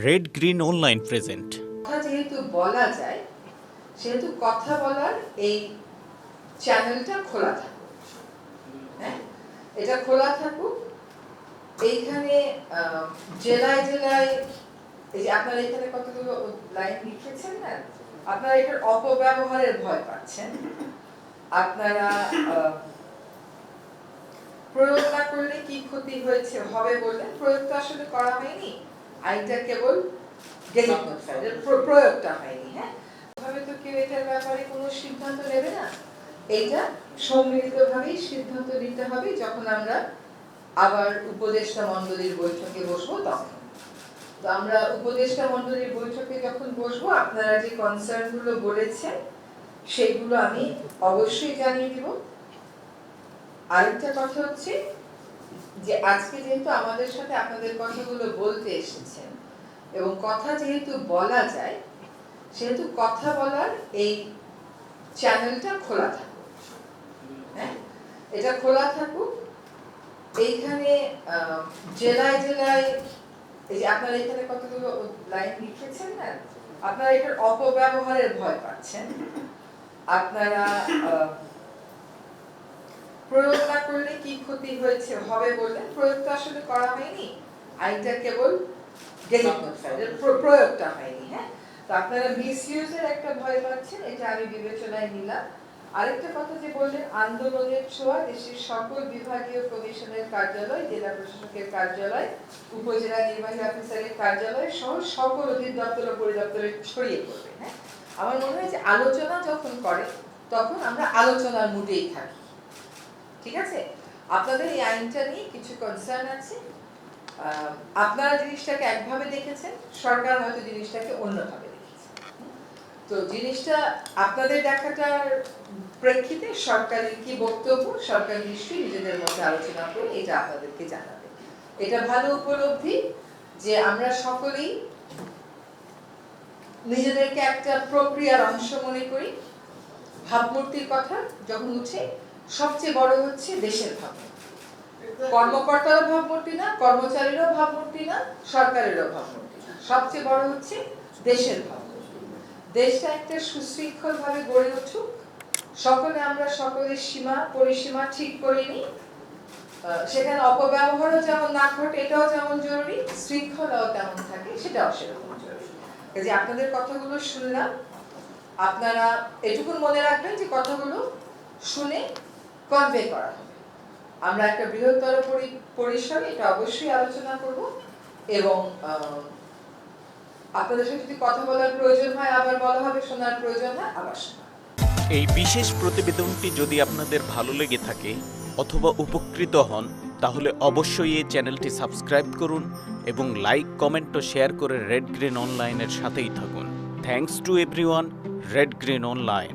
Red green online present যেহেতু বলা যায়, সেহেতু কথা বলার এই চ্যানেলটা খোলা থাকুক। হ্যাঁ? এটা খোলা থাকুক। এইখানে জেলায় জেলায়, এই যে আপনারা এখানে কতগুলো লাইন লিখেছেন না? আপনারা এটার অপব্যবহারের ভয় পাচ্ছেন। আপনারা প্রয়োগ না করলে কি ক্ষতি হয়েছে হবে বললেন। প্রয়োগ তো আসলে করা হয়নি। আইনটা কেবল প্রয়োগটা হয়নি হ্যাঁ? ভাবে তো কেউ এটার ব্যাপারে কোনো সিদ্ধান্ত নেবে না। এইটা সম্মিলিতভাবেই সিদ্ধান্ত নিতে হবে যখন আমরা আবার উপদেষ্টা মণ্ডলীর বৈঠকে বসবো তখন। তো আমরা উপদেষ্টা মণ্ডলীর বৈঠকে যখন বসবো আপনারা যে কনসার্নগুলো বলেছেন সেগুলো আমি অবশ্যই জানিয়ে দিব। আরেকটা কথা হচ্ছে যে আজকে যেহেতু আমাদের সাথে আপনাদের কথাগুলো বলতে এসেছেন, এবং কথা যেহেতু বলা যায়, সেহেতু কথা বলার এই চ্যানেলটা খোলা থাকুক। হ্যাঁ? এটা খোলা থাকুক। এইখানে জেলায় জেলায়, এই যে আপনারা এখানে কতগুলো লাইন লিখেছেন না? আপনারা এটার অপব্যবহারের ভয় পাচ্ছেন। আপনারা প্রয়োগ করলে কি ক্ষতি হয়েছে হবে বললেন প্রয়োগ তো আসলে করা হয়নি। আইনটা কেবল প্রয়োগটা হয়নি হ্যাঁ? তো আপনারা মিসইউজের একটা ভয় পাচ্ছেন এটা আমি বিবেচনায় নিলাম। আরেকটা কথা যে বললেন আন্দোলনের ছোঁয়া দেশের সকল বিভাগীয় কমিশনের কার্যালয় জেলা প্রশাসকের কার্যালয় উপজেলা নির্বাহী অফিসারের কার্যালয় সহ সকল অধিদপ্তর ও পরিদপ্তরে ছড়িয়ে পড়বে হ্যাঁ? আমার মনে হয় যে আলোচনা যখন করে তখন আমরা আলোচনার মুডেই থাকি। ঠিক আছে? আপনাদের এই আইনটা নিয়ে কিছু কনসার্ন আছে? আপনারা জিনিসটাকে একভাবে দেখেছেন, সরকার হয়তো জিনিসটাকে অন্যভাবে দেখেছে। তো জিনিসটা আপনাদের দেখাটার প্রেক্ষিতে সরকারের কি বক্তব্য? সরকার নিশ্চয়ই নিজেদের মধ্যে আলোচনা করে এটা আপনাদেরকে জানাবে। এটা ভালো উপলব্ধি যে আমরা সকলেই নিজেদেরকে একটা প্রক্রিয়ার অংশ মনে করি। ভাবমূর্তির কথা যখন উঠে সবচেয়ে বড় হচ্ছে দেশের ভাবমূর্তি কর্মকর্তারও ভাবমূর্তি না কর্মচারীরও ভাবমূর্তি না সরকারেরও ভাবমূর্তি না। সবচেয়ে বড় হচ্ছে দেশের ভাবমূর্তি দেশটা একটা সুশৃঙ্খল ভাবে গড়ে উঠুক। সকলে আমরা সকলের সীমা পরিসীমা ঠিক করে নিই। সেখানে অপব্যবহারও যেমন না ঘটে এটাও যেমন জরুরি শৃঙ্খলাও তেমন থাকে সেটাও সেরকম জরুরি। কাজে আপনাদের কথাগুলো শুনলাম। আপনারা এটুকুন মনে রাখবেন যে কথাগুলো শুনে কনভে করা হবে। আমরা একটা বৃহত্তর পরিসরে এটা অবশ্যই আলোচনা করব এবং আপনাদের সাথে যদি কথা বলার প্রয়োজন হয়, আবার বলা হবে, শোনার প্রয়োজন হয়, আবার এই বিশেষ প্রতিবেদনটি যদি আপনাদের ভালো লেগে থাকে অথবা উপকৃত হন, তাহলে অবশ্যই এই চ্যানেলটি সাবস্ক্রাইব করুন এবং লাইক, কমেন্ট ও শেয়ার করে রেড গ্রিন অনলাইনের সাথেই থাকুন। Thanks to everyone red green online